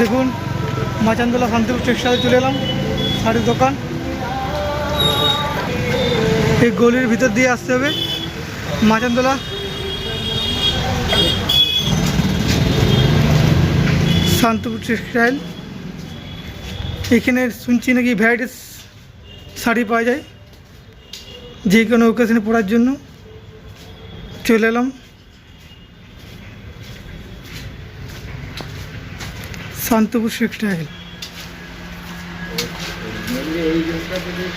দেখুন, মাচানদোলা শান্তিপুর টেক্সটাইলে চলে এলাম, শাড়ির দোকান। এই গলির ভিতর দিয়ে আসতে হবে, মাচানদোলা। শান্তিপুর টেক্সটাইল। এখানে শুনছি নাকি ভ্যারাইটিস শাড়ি পাওয়া যায়, যে কোনো ওকেশনে পরার জন্য। চলে এলাম। শান্তপুর টেক্সটাইল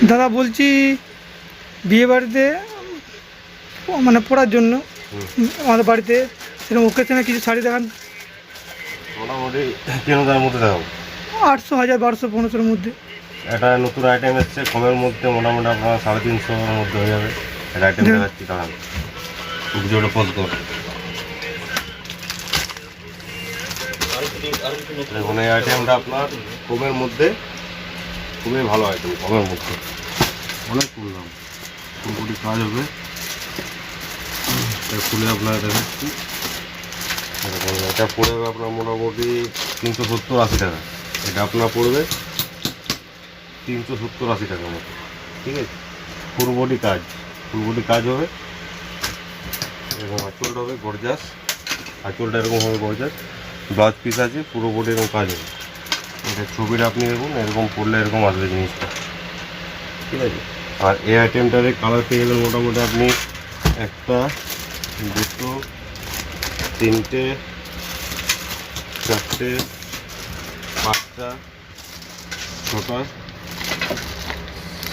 দাদা বলছি বিয়ে বাড়িতে মানে পড়ার জন্য আমাদের বাড়িতে সেরকম ওকেশনে কিছু শাড়ি দেখান। মোটামুটি মধ্যে দেখাবো। আটশো হাজার বারোশো পনেরোশোর মধ্যে। এটা নতুন আইটেম এসছে কমের মধ্যে মোটামুটি আপনার সাড়ে তিনশোর মধ্যে হয়ে যাবে। এটা আইটেম দেখাচ্ছি দাঁড়ান। ভিডিওটা পজ কর। দেখুন এই আইটেমটা আপনার কমের মধ্যে খুবই ভালো আইটেম কমের মধ্যে। অনেক ফুল দাম ফুলকুটি কাজ হবে। এটা খুলে আপনার দেখাচ্ছি এটা পড়বে আপনার মোটামুটি তিনশো সত্তর আশি টাকা। এটা আপনার পড়বে তিনশো সত্তর আশি টাকার মতো। ঠিক আছে? ফুল বডি কাজ ফুল বডি কাজ হবে। এরকম আঁচলটা হবে গরজাস। আঁচলটা এরকম হবে গরজাস। ব্লাউজ পিস আছে, পুরো বডি এরকম কাজ হবে। এটা ছবিটা আপনি দেখুন, এরকম পড়লে এরকম আসবে জিনিসটা। ঠিক আছে? আর এই আইটেমটার কালার পেয়ে যাবেন মোটামুটি আপনি একটা, দুটো, তিনটে, চারটে, পাঁচটা, ছটা,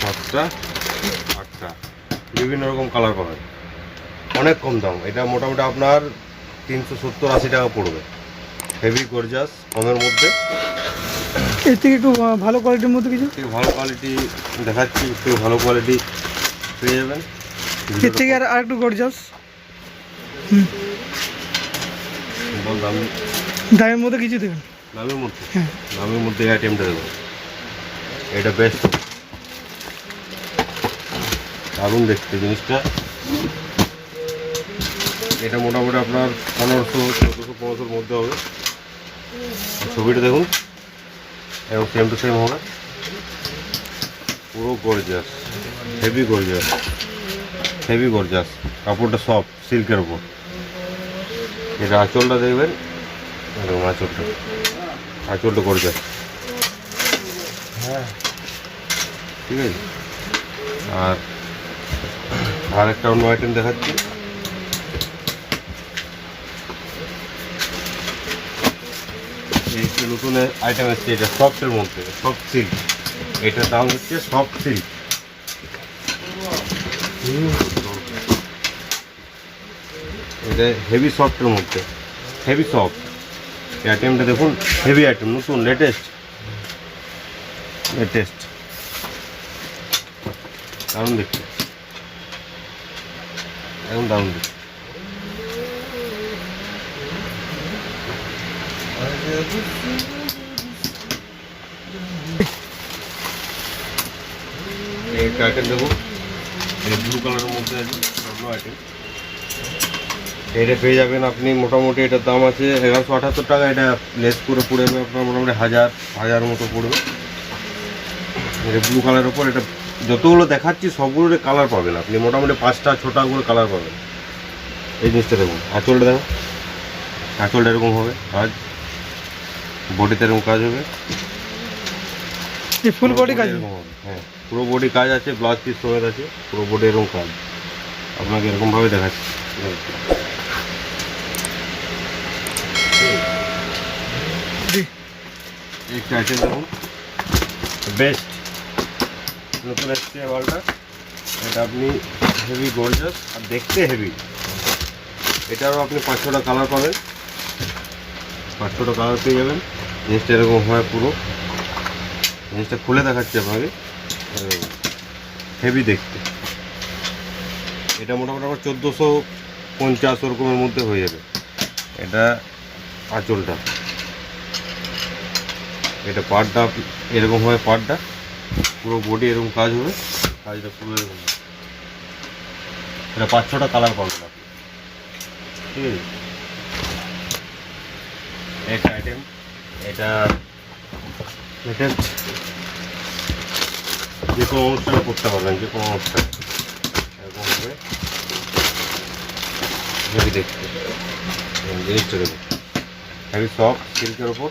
সাতটা, আটটা। বিভিন্ন রকম কালার পাবেন। অনেক কম দাম। এটা মোটামুটি আপনার তিনশো সত্তর আশি টাকা পড়বে। হেভি গর্জাস কমের মধ্যে। এর থেকে একটু ভালো কোয়ালিটির মধ্যে কিছু? একটু ভালো কোয়ালিটি দেখাচ্ছি একটু ভালো কোয়ালিটি পেয়ে যাবেন। এর থেকে আর আর একটু গর্জাস বল দাম। দামের মধ্যে কিছু দেবেন? দামের মধ্যে? হ্যাঁ। দামের মধ্যে এই আইটেমটা দেবো। এটা বেস্ট দারুণ দেখতে জিনিসটা। এটা মোটামুটি আপনার পনেরোশো চোদ্দোশো পনেরোশোর মধ্যে হবে। ছবিটা দেখুন। এবং সেম টু সেম হবে পুরো gorgeous heavy gorgeous heavy gorgeous কাপড়টা সফট সিল্কের উপর। এটা আঁচলটা দেখবেন। এরকম আঁচলটা। আঁচলটা গর্জাস ঠিক আছে? আর আর একটা অন্য আইটেম দেখাচ্ছি। যে নতুন আইটেম এসছে, এটা সফটের মধ্যে সফট সিল্ক এটার দাম হচ্ছে সফট সিল্ক এটা হেভি সফটের মধ্যে। হেভি সফট এই আইটেমটা দেখুন হেভি আইটেম নতুন লেটেস্ট লেটেস্ট দারুণ দেখতে। একদম দারুণ দেখতে। ব্লু কালারের মধ্যে এটা পেয়ে যাবেন আপনি, মোটামুটি এটার দাম আছে এগারোশো আঠাত্তর টাকা। এটা লেস করে পড়ে যাবে, আপনার মোটামুটি হাজার হাজার মতো পড়বে। এটা ব্লু কালারের ওপর এটা যতগুলো দেখাচ্ছি সবগুলোর কালার পাবেন আপনি। মোটামুটি পাঁচটা, ছটা করে কালার পাবেন। এই জিনিসটা দেখুন, আঁচলটা দেখুন। আঁচলটা এরকম হবে। কাজ বডিতে এরকম কাজ হবে? এই ফুল বডি কাজ? হ্যাঁ। পুরো বডি কাজ আছে ব্লাউজ পিস সমেত আছে পুরো বডি এরকম কাজ। আপনাকে এরকমভাবে দেখাচ্ছি। একটা আইটেম দেখুন। বেস্ট নতুন ওয়ালটা এটা আপনি হেভি গর্জাস আর দেখতে হেভি এটারও আপনি পাঁচ ছটা কালার পাবেন। পাঁচ ছটা কালার পেয়ে যাবেন জিনিসটা এরকম হয় পুরো। জিনিসটা খুলে দেখাচ্ছি আপনাকে। হেভি দেখতে। এটা মোটামুটি আমার চোদ্দোশো পঞ্চাশ ওরকমের মধ্যে হয়ে যাবে। এটা আঁচলটা। এটা পাড়টা এরকম হয় পাড়টা। পুরো বডি এরকম কাজ হবে। কাজটা পুরো এরকম এটা পাঁচ ছটা কালার পাবেন আপনি। ঠিক আছে? একটা আইটেম এটা এটা যে কোনো অনুষ্ঠানে করতে পারবেন, যে কোনো অনুষ্ঠানে। এরকম হবে হেভি দেখতে জিনিসটা দেখুন হেভি সফট সিল্কের ওপর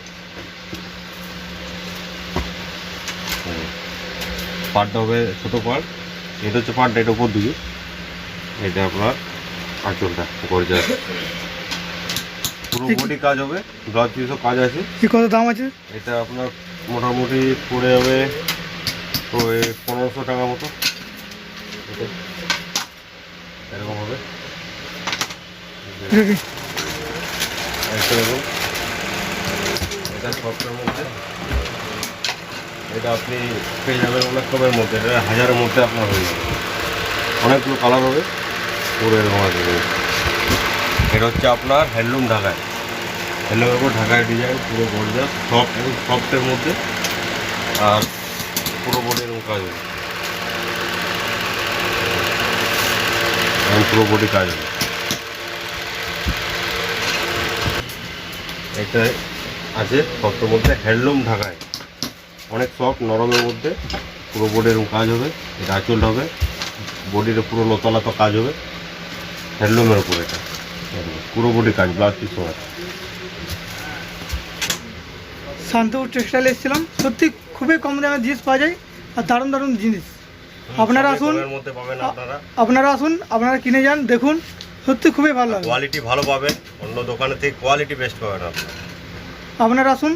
পাড়টা হবে ছোটো পাড় এটা হচ্ছে পাড়টা এটা উপর দিকে এটা আপনার আঁচলটা গরজা পুরো বডি কাজ হবে ব্লাউজ পিসও কাজ আছে। কি কত দাম আছে? এটা আপনার মোটামুটি পড়ে যাবে ওই পনেরোশো টাকা মতো। এরকম হবে। এটা দেখুন মধ্যে। এটা আপনি পেয়ে যাবেন অনেক কমের মধ্যে। এটা হাজারের মধ্যে আপনার হয়ে যাবে। অনেকগুলো কালার হবে। পুরো এরকম আছে। এটা হচ্ছে আপনার হ্যান্ডলুম ঢাকায়। হ্যান্ডলুমের উপর ঢাকায় ডিজাইন পুরো গোল্ডার সফট এবং সফটের মধ্যে, আর পুরো বডি এরকম কাজ হবে। পুরো বডি কাজ হবে। এটা আছে সফটের মধ্যে হ্যান্ডলুম ঢাকায়। অনেক সফট নরমের মধ্যে পুরো বডি এরকম কাজ হবে, এটা আঁচল হবে। বডির পুরো লতালতা কাজ হবে। হ্যান্ডলুমের উপর এটা। এরকম। পুরো বডি কাজ ব্লাউজ পিস শান্তপুর টেক্সটাইলে এসেছিলাম। সত্যি খুবই কম দামে জিনিস পাওয়া যায় আর দারুণ দারুণ জিনিস। আপনারা আসুন। আপনারা। আসুন আপনারা কিনে যান দেখুন। সত্যি খুবই ভালো কোয়ালিটি ভালো পাবেন। অন্য দোকানের থেকে কোয়ালিটি বেস্ট পাবেন আপনারা। আপনারা আসুন।